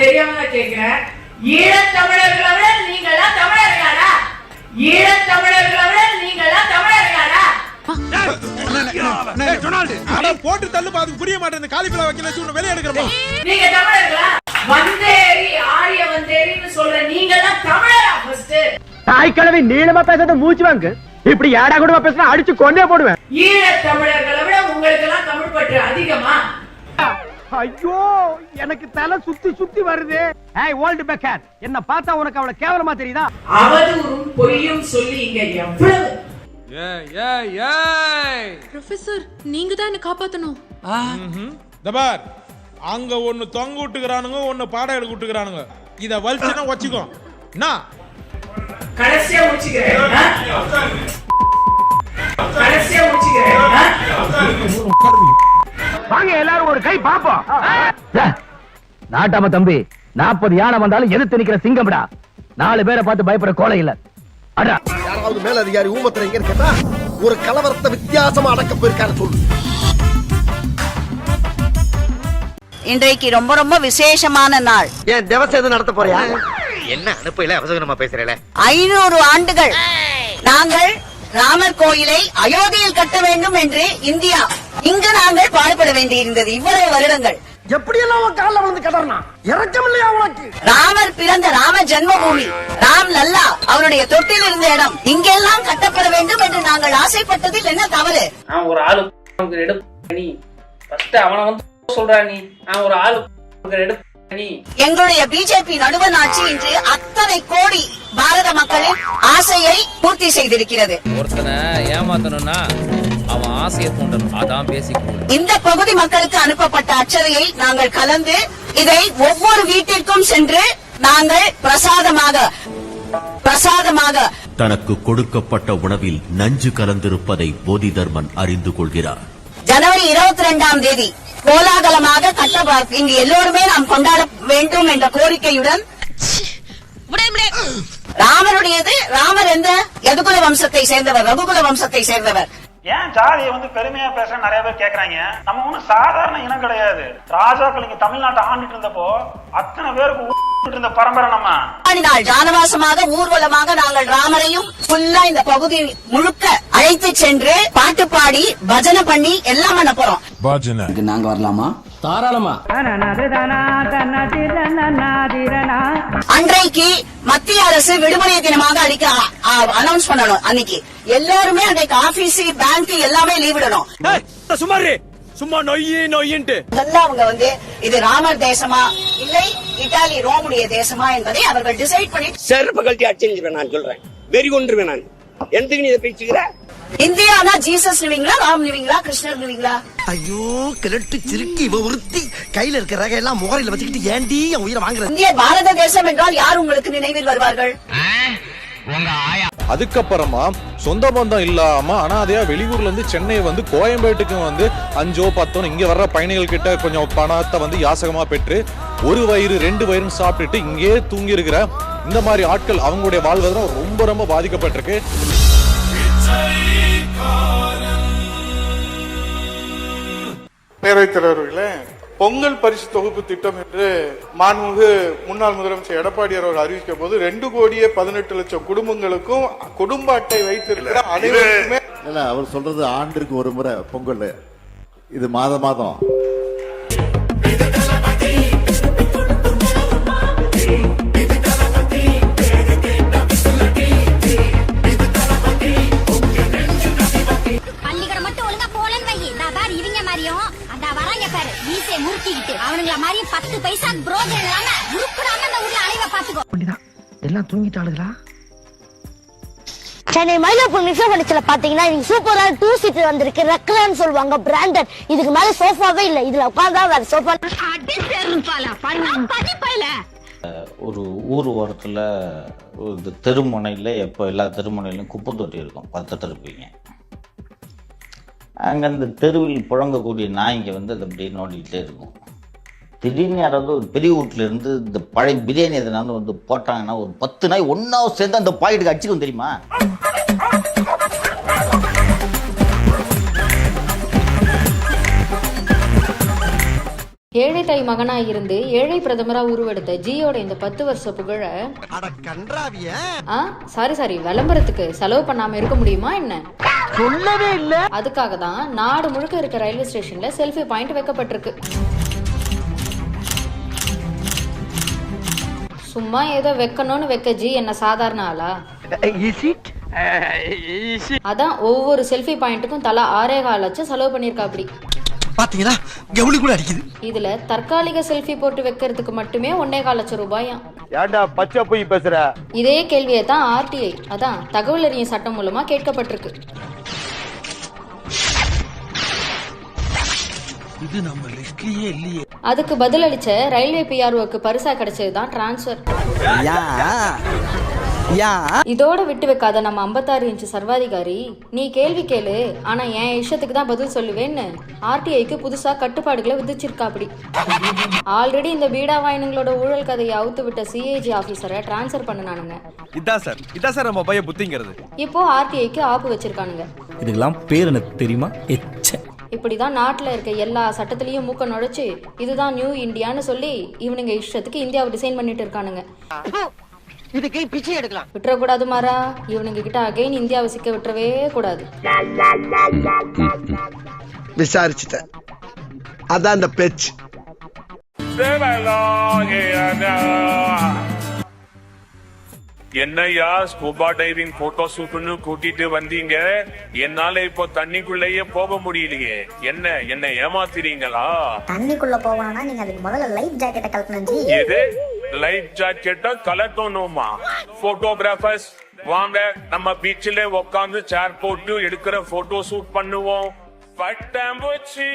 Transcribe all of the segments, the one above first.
தெரியாம தான் கேக்குறேன். ஈழத்தமிழர்களை விட நீங்க எல்லாம் தமிழர்களாடா ஈழத்தமிழர்களை விட நீங்க எல்லாம் அட போட்டு தள்ளு அதுக்கு புரிய மாட்டேன் காலிஃபிளவர் வைக்கல உன்னை வெளியே எடுக்கிறப்பா நீங்க தமிழர்களா? வந்தேரி ஆரிய வந்தேரின்னு சொல்ற நீங்க எல்லாம் தமிழரா ஃபர்ஸ்ட் தாய்க்கிழமை நீளமா பேசாத மூச்சு வாங்க. இப்படி ஏடா கூடமா பேசினா அடிச்சு கொண்டே போடுவேன். ஈழத்தமிழர்களை விட உங்களுக்கு எல்லாம் தமிழ் பற்று அதிகமா? ஐயோ எனக்கு தலை சுத்தி சுத்தி வருது. ஏய் ஓல்டு பேக்கர் என்ன பார்த்தா உனக்கு அவ்வளவு கேவலமா தெரியுதா? அவதூறும் பொய்யும் சொல்லி இங்க எவ்வளவு? ஏய் ஏய் ஏய்! ப்ரொஃபசர் நீங்க தான் என்ன காப்பாத்தணும். தபார் அங்க ஒண்ணு தொங்க விட்டுக்கிறானுங்க ஒண்ணு பாடம் எடுக்க விட்டுக்கிறானுங்க. இத வலிச்சுனா வச்சுக்கோ. என்ன? கடைசியா முடிச்சுக்கிறேன்? கடைசியா முடிச்சுக்கிறேன்? வாங்க எல்லாரும் ஒரு கை பாப்போம் நாட்டாம தம்பி நாற்பது யானை வந்தாலும் எதிர்த்து நிக்கிற சிங்கம்டா. நாலு பேரை பார்த்து பயப்பட கோலை இல்ல. அடா. யாராவது மேல அதிகாரி ஊமத்துல எங்க கேட்டா ஒரு கலவரத்தை வித்தியாசமா அடக்க போயிருக்காரு சொல்லு. இன்றைக்கு ரொம்ப ரொம்ப விசேஷமான நாள். ஏன் திவசம் எதுவும் நடத்த போறியா? என்ன அனுப்பையில அவசரமா பேசுறேல? ஐநூறு ஆண்டுகள். நாங்கள் ராமர் கோயிலை அயோத்தியில் கட்ட வேண்டும் என்று இந்தியா இங்கு நாங்கள் பாடுபட வேண்டியிருந்தது இவ்வளவு வருடங்கள். எப்படி எல்லாம் உன் கால்ல விழுந்து கடறனா இறக்கம் இல்லையா உனக்கு? ராமர் பிறந்த ராம ஜென்மபூமி. ராம் லல்லா அவருடைய தொட்டில் இருந்த இடம். இங்கெல்லாம் கட்டப்பட வேண்டும் என்று நாங்கள் ஆசைப்பட்டதில் என்ன தவறு? அவன் ஒரு ஆளு உனக்கு எடுப்பு நீ ஃபர்ஸ்ட் அவனை வந்து சொல்றா நீ. அவன் ஒரு ஆளு உனக்கு எடுப்பு நீ எங்களுடைய பிஜேபி நடுவண் ஆட்சி இன்று அத்தனை கோடி பாரத மக்களின் ஆசையை பூர்த்தி செய்திருக்கிறது. ஒருத்தனை ஏமாத்தணும்னா அவன் ஆசையை தூண்டணும். அதான் பேசிக் இந்த பகுதி மக்களுக்கு அனுப்பப்பட்ட அச்சதையை நாங்கள் கலந்து இதை ஒவ்வொரு வீட்டிற்கும் சென்று நாங்கள் பிரசாதமாக பிரசாதமாக தனக்கு கொடுக்கப்பட்ட உணவில் நஞ்சு கலந்திருப்பதை போதி தர்மன் அறிந்து கொள்கிறார். ஜனவரி இருபத்தி ரெண்டாம் தேதி கோலாகலமாக கட்ட இங்கு எல்லோருமே நாம் கொண்டாட வேண்டும் என்ற கோரிக்கையுடன் ராமருடையது ராமர் எந்த யதுகுல வம்சத்தை சேர்ந்தவர் ரகுகுல வம்சத்தை சேர்ந்தவர். ஏன் ஜாதியை வந்து பெருமையா பேச நிறைய பேர் கேக்குறாங்க. நம்ம ஒண்ணும் சாதாரண இனம் கிடையாது. ராஜாக்கள் இங்க தமிழ்நாட்டை ஆண்டுட்டு இருந்தப்போ அத்தனை பேருக்கு இருந்த பரம்பரை நம்ம. நாள் ஜானவாசமாக ஊர்வலமாக நாங்கள் ராமரையும் ஃபுல்லா இந்த பகுதி முழுக்க அழைத்து சென்று பாட்டு பாடி பஜனை பண்ணி எல்லாம் பண்ண போறோம். நாங்க வரலாமா? தாராளமா. அன்றைக்கு மத்திய அரசு விடுமுறை தினமாக அன்னைக்கு அனௌன்ஸ் பண்ணணும் அன்னைக்கு. எல்லாருமே அன்றைக்கு ஆபீஸ் பேங்க் எல்லாமே லீவ் விடணும். சுமாரு சும்மா நொய்யி நொய்யின்ட்டு. முதல்ல அவங்க வந்து இது ராமர் தேசமா இல்லை இத்தாலி ரோமுடைய தேசமா என்பதை அவர்கள் டிசைட் பண்ணி செருப்பு கழட்டி அடிச்சிருவேன் நான் சொல்றேன். வெறி கொண்டுருவேன் நான். எதுக்கு நீ இதை பேசுகிற இந்தியானா ஜீசஸ் நிவீங்களா ராம் நிவீங்களா கிருஷ்ணர் நிவீங்களா? ஐயோ கிழட்டு சிறுக்கி இவ உறுத்தி கையில இருக்கிற ரகை எல்லாம் முகரையில வச்சுக்கிட்டு ஏண்டி என் உயிரை வாங்குற? இந்திய பாரத தேசம் என்றால் யார் உங்களுக்கு நினைவில் வருவார்கள்? அதுக்கப்புறமா சொந்த பந்தம் இல்லாம அனாதையா வெளியூர்ல இருந்து சென்னை வந்து கோயம்பேட்டுக்கு வந்து அஞ்சோ பத்தோ இங்க வர்ற பயணிகள் கிட்ட கொஞ்சம் பணத்தை வந்து யாசகமா பெற்று ஒரு வயிறு ரெண்டு வயிறுன்னு சாப்பிட்டுட்டு இங்கேயே தூங்கி இருக்கிற இந்த மாதிரி ஆட்கள் அவங்களுடைய வாழ்வாதாரம் ரொம்ப ரொம்ப பாதிக்கப்பட்டிருக்கு. பேரவைத் தலைவர்களே பொங்கல் பரிசு தொகுப்பு திட்டம் என்று மாண்புமிகு முன்னாள் முதலமைச்சர் எடப்பாடியார் அவர் அறிவிக்க போது ரெண்டு கோடியே பதினெட்டு லட்சம் குடும்பங்களுக்கும் குடும்ப அட்டை வைத்திருக்கிற அனைவருக்குமே இல்ல அவர் சொல்றது ஆண்டிற்கு ஒரு முறை பொங்கல். இது மாதம் மாதம். மாதிரியும் பத்து பைசா புரோஜனம் இல்லாம உருப்படாம அந்த ஊர்ல அலைவ பாத்துக்கோ எல்லாம் தூங்கிட்டாளுங்களா சென்னை மயிலாப்பூர் மிசோபலிச்சில பாத்தீங்கன்னா நீங்க சூப்பரா டூ சீட்டர் வந்திருக்கு. ரெக்லான்னு சொல்லுவாங்க பிராண்டட் இதுக்கு மேல சோஃபாவே இல்ல. இதுல உட்கார்ந்தா வேற சோஃபா ஒரு ஊர் ஓரத்தில் இந்த தெருமுனையில் எப்போ எல்லா தெருமுனையிலும் குப்பை தொட்டி இருக்கும். பார்த்துட்டு இருப்பீங்க அங்கே அந்த தெருவில் புழங்கக்கூடிய நாய்ங்க வந்து அதை அப்படியே நோண்டிக்கிட்டே இருக்கும். திடீர்னு யாராவது ஒரு பெரிய வீட்டுல இருந்து இந்த பழைய பிரியாணி எதனால வந்து போட்டாங்கன்னா ஒரு பத்து நாய் ஒன்றா சேர்ந்து அந்த பாக்கெட்டுக்கு அடிச்சுக்கும் தெரியுமா? ஏழை தாய் மகனா இருந்து ஏழை பிரதமரா உருவெடுத்த ஜியோட இந்த பத்து வருஷ புகழ அட கன்றாவிய. ஆ சாரி சாரி விளம்பரத்துக்கு செலவு பண்ணாம இருக்க முடியுமா என்ன? சொல்லவே இல்ல. அதுக்காக தான் நாடு முழுக்க இருக்க ரயில்வே ஸ்டேஷன்ல செல்ஃபி பாயிண்ட் வைக்கப்பட்டிருக்கு. சும்மா ஏதோ வைக்கணும்னு வைக்க ஜி என்ன சாதாரண ஆளா? இஸ் அதான் ஒவ்வொரு செல்ஃபி பாயிண்ட்டுக்கும் தலா ஆறே கால் லட்சம் செலவு பண்ணிருக்கா அப்படி பாத்தீங்களா? கவுளி கூட அடிக்குது. இதுல தற்காலிக செல்ஃபி போட்டு வைக்கிறதுக்கு மட்டுமே ஒன்னே கால் லட்சம் ரூபாயாம் ஏன்டா பச்சை போய் பேசுற? இதே கேள்வியை தான் ஆர்டிஐ அதான் தகவல் அறியும் சட்டம் மூலமா கேட்கப்பட்டிருக்கு. இது நம்ம லிஸ்ட்லயே இல்லையே. அதுக்கு பதிலளிச்ச ரயில்வே பிஆர்ஓக்கு பரிசா கிடைச்சது தான் டிரான்ஸ்ஃபர் இதோட விட்டு வைக்காத நம்ம 56 இன்ச்சு சர்வாதிகாரி நீ கேள்வி கேளு ஆனா என் இஷ்டத்துக்கு தான் பதில் சொல்லுவேன்னு ஆர்டிஐக்கு புதுசா கட்டுப்பாடுகளை விதிச்சிருக்கா அப்படி ஆல்ரெடி இந்த பீடா வாயினுங்களோட ஊழல் கதையை அவுத்து விட்ட சிஏஜி ஆபீசரை டிரான்ஸ்ஃபர் பண்ணனானுங்க. இதான் சார் இதான் சார் நம்ம பையன் புத்திங்கிறது. இப்போ ஆர்டிஐக்கு ஆப்பு வச்சிருக்கானுங்க. இதுக்கெல்லாம் பேர் எனக்கு தெரியுமா? எச்ச. இப்படிதான் நாட்டுல இருக்க எல்லா சட்டத்திலயும் மூக்க நுழைச்சு இதுதான் நியூ இந்தியான்னு சொல்லி இவனுங்க இஷ்டத்துக்கு இந்தியாவை டிசைன் பண்ணிட்டு இருக்கானுங்க. இதுக்கு பிச்சை எடுக்கலாம். விட்டுறக்கூடாது மாறா. இவனுங்க கிட்ட அகைன் இந்தியாவை சிக்க விட்டுறவே கூடாது. விசாரிச்சுட்டேன். அதான் அந்த பேச்சு. என்னையா ஸ்கூபா டைவிங் போட்டோ ஷூட்னு கூட்டிட்டு வந்தீங்க? என்னால இப்போ தண்ணிக்குள்ளேயே போக முடியலையே. என்ன என்ன ஏமாத்துறீங்களா? தண்ணிக்குள்ள போவானா நீங்க அதுக்கு முதல்ல லைஃப் ஜாக்கெட்டை கலக்கணும் ஜி. எது? லைஃப் ஜாக்கெட்ட கலட்டணுமா போட்டோகிராஃபர்ஸ் வாங்க நம்ம பீச்சில் உட்காந்து சேர் போட்டு எடுக்கிற போட்டோ ஷூட் பண்ணுவோம். பட்டாம்பூச்சி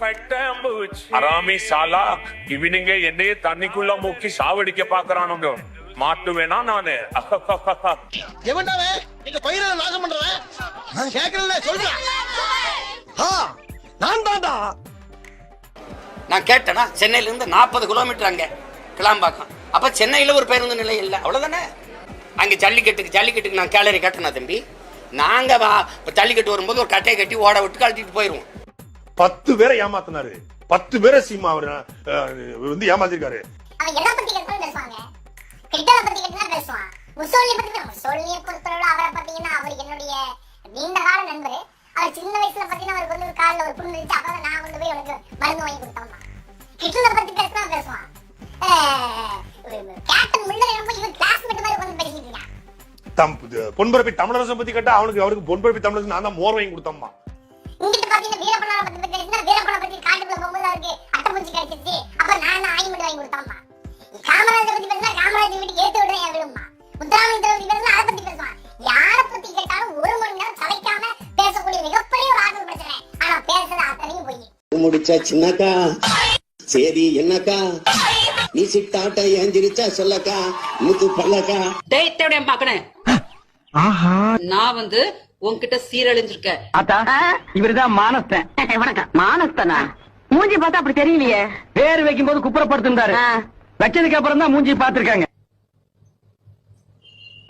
பட்டாம்பூச்சி. அராமி சாலா இவனுங்க என்னையே தண்ணிக்குள்ள முக்கி சாவடிக்க பாக்குறானுங்க. மாட்டுவேனா நானு? எவன்டாவே எங்க பயிரை நாசம் பண்றவன்? கேட்கல சொல்றேன் நான் தான்டா. நான் கேட்டேனா சென்னையில இருந்து நாற்பது கிலோமீட்டர் அங்க கிளாம்பாக்கம். அப்ப சென்னையில ஒரு பேருந்து நிலையம் இல்லை. அவ்வளவுதானே? அங்க ஜல்லிக்கட்டுக்கு ஜல்லிக்கட்டுக்கு நான் கேலரி கட்டணும் தம்பி. நாங்க இப்ப ஜல்லிக்கட்டு வரும்போது ஒரு கட்டையை கட்டி ஓட விட்டு கழட்டிட்டு போயிருவோம். பத்து பேரை ஏமாத்தினாரு. பத்து பேரை சீமா அவர் வந்து ஏமாத்திருக்காரு. கிட்டலை பத்தி கேட்டா பேசுவான். முசோலியை பத்தி முசோலியை பொறுத்தவரை அவரை பாத்தீங்கன்னா அவர் என்னுடைய நீண்ட கால நண்பர். அவர் சின்ன வயசுல பாத்தீங்கன்னா அவருக்கு வந்து ஒரு காலில் ஒரு புண்ணு இருந்துச்சு. அப்பதான் நான் கொண்டு போய் அவனுக்கு மருந்து வாங்கி கொடுத்தோம்மா ஹிட்லரை பத்தி பேசினா பேசுவான். கேப்டன் முள்ளர் என்னமோ இவன் கிளாஸ்மேட் மாதிரி உட்காந்து பேசிட்டு இருக்கான். தம் பொன்பரப்பி தமிழரசன் பத்தி கேட்டா அவனுக்கு அவருக்கு பொன்பரப்பி தமிழரசன் நான் தான் மோர் வாங்கி கொடுத்தம்மா இங்கிட்டு பாத்தீங்கன்னா வீரப்பனாரை பத்தி பேசினா வீரப்பனை பத்தி காட்டுக்குள்ள போகும்போது அவருக்கு அட்டைப்பூச்சி கிடைச்சிச்சு அப்ப நான் ஆயிமெண்ட் வாங்கி கொடுத்தோம்மா காமராஜரை பத்தி பேசினா காமராஜர் வீட்டுக்கு ஏத்து விடுறேன் விடுமா முத்துராமலிங்கத்தை பத்தி பேசினா அதை பத்தி பேசுவான் யாரை பத்தி கேட்டாலும் ஒரு மணி நேரம் தலைக்காம பேசக்கூடிய மிகப்பெரிய ஒரு ஆற்றல் பிரச்சனை ஆனா பேசுறது அத்தனையும் போய். முடிச்சாச்சுன்னாக்கா சரி என்னக்கா? நீ சிட்டாட்ட ஏந்திரிச்சா சொல்லக்கா? முத்து பல்லக்கா? டேய் தேவடைய மகனே நான் வந்து உன்கிட்ட சீரழிஞ்சிருக்கேன். ஆத்தா இவருதான் மானஸ்தன். வணக்கம். மானஸ்தனா? மூஞ்சி பார்த்தா அப்படி தெரியலையே. பேர் வைக்கும் போது குப்புறப்படுத்திருந்தாரு வச்சதுக்கு அப்புறம் தான் மூஞ்சி பாத்துருக்காங்க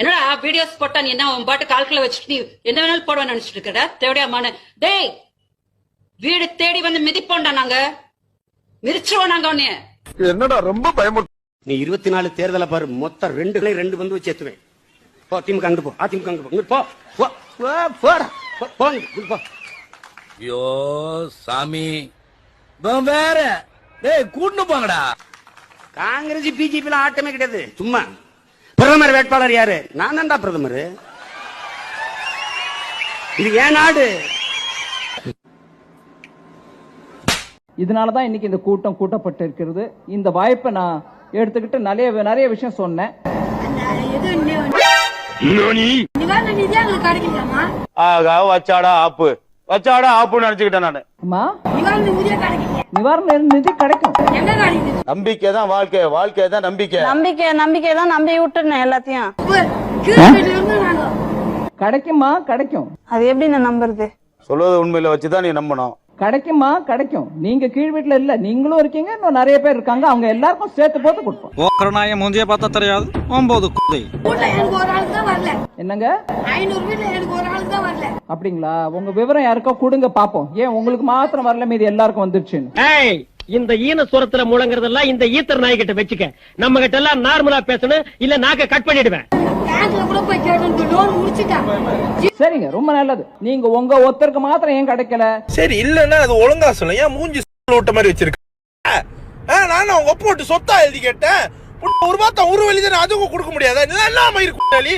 என்னடா வீடியோஸ் போட்டா நீ என்ன உன் பாட்டு கால்குல வச்சுட்டு நீ என்ன வேணாலும் போடுவேன்னு நினைச்சிட்டு இருக்கடா தேவடைய மான. டேய் வீடு தேடி வந்து மிதிப்போம்டா நாங்க. மிதிச்சிருவோம் நாங்க உன்னைய. என்னடா ரொம்ப பயமுறுத்து நீ இருபத்தி நாலு தேர்தலை பாரு மொத்தம் ரெண்டு ரெண்டு வந்து வச்சு ஏத்துவேன். போ திமுக அங்கிட்டு போ அதிமுக அங்கிட்டு போ. இங்கிட்டு போ போ போடா. போ, போ ஐயோ சாமி. வேற. டேய் கூட்டு போங்கடா. காங்கிரஸ் பிஜேபி ஆட்டமே கிடையாது. சும்மா. பிரதமர் வேட்பாளர் யாரு? நான் தான்டா பிரதமர். இது ஏன் நாடு? இதனால தான் இன்னைக்கு இந்த கூட்டம் கூட்டப்பட்டு இருக்கிறது இந்த வாய்ப்பை நான் எடுத்துக்கிட்டு நிறைய நிறைய விஷயம் சொன்னேன். ஆகா வச்சாடா ஆப்பு. வச்சாடா ஆப்புன்னு நினைச்சுக்கிட்டேன் நானு. அம்மா? நிவாரண நிதி கிடைக்கும். நம்பிக்கை தான் வாழ்க்கை வாழ்க்கை தான் நம்பிக்கை. நம்பிக்கை நம்பிக்கை தான் நம்பி விட்டுருந்தேன் எல்லாத்தையும். கிடைக்குமா? கிடைக்கும். அது எப்படி நான் நம்புறது? சொல்வது உண்மையில வச்சுதான் நீ நம்பணும். கிடைக்குமா? கிடைக்கும். நீங்க கீழ் வீட்டுல இல்ல. நீங்களும் இருக்கீங்க இன்னும் நிறைய பேர் இருக்காங்க. அவங்க எல்லாருக்கும் சேர்த்து போட்டு கொடுப்போம். ஓக்கரநாய மூஞ்சிய பார்த்தா தெரியாது. ஒன்பது குதை என்னங்க? அப்படிங்களா? உங்க விவரம் யாருக்கோ கொடுங்க பாப்போம் ஏன் உங்களுக்கு மாத்திரம் வரல? மீது எல்லாருக்கும் வந்துருச்சுன்னு. இந்த ஈன சுரத்துல முழங்குறதெல்லாம் இந்த ஈத்தர் நாய் கிட்ட வச்சுக்க. நம்ம கிட்ட எல்லாம் நார்மலா பேசணும் இல்ல நாக்க கட் பண்ணிடுவேன். சரிங்க ரொம்ப நல்லது. நீங்க உங்க ஒருத்தருக்கு மாத்திரம் ஏன் கிடைக்கல? சரி இல்லன்னா அது ஒழுங்கா சொல்ல. ஏன் மூஞ்சி விட்ட மாதிரி வச்சிருக்க? நான் அவங்க ஒப்பு விட்டு சொத்தா எழுதி கேட்டேன். ஒரு மாத்தம் ஒரு வழி தானே அதுவும் கொடுக்க முடியாதா? என்ன மயிர் குட்டாளி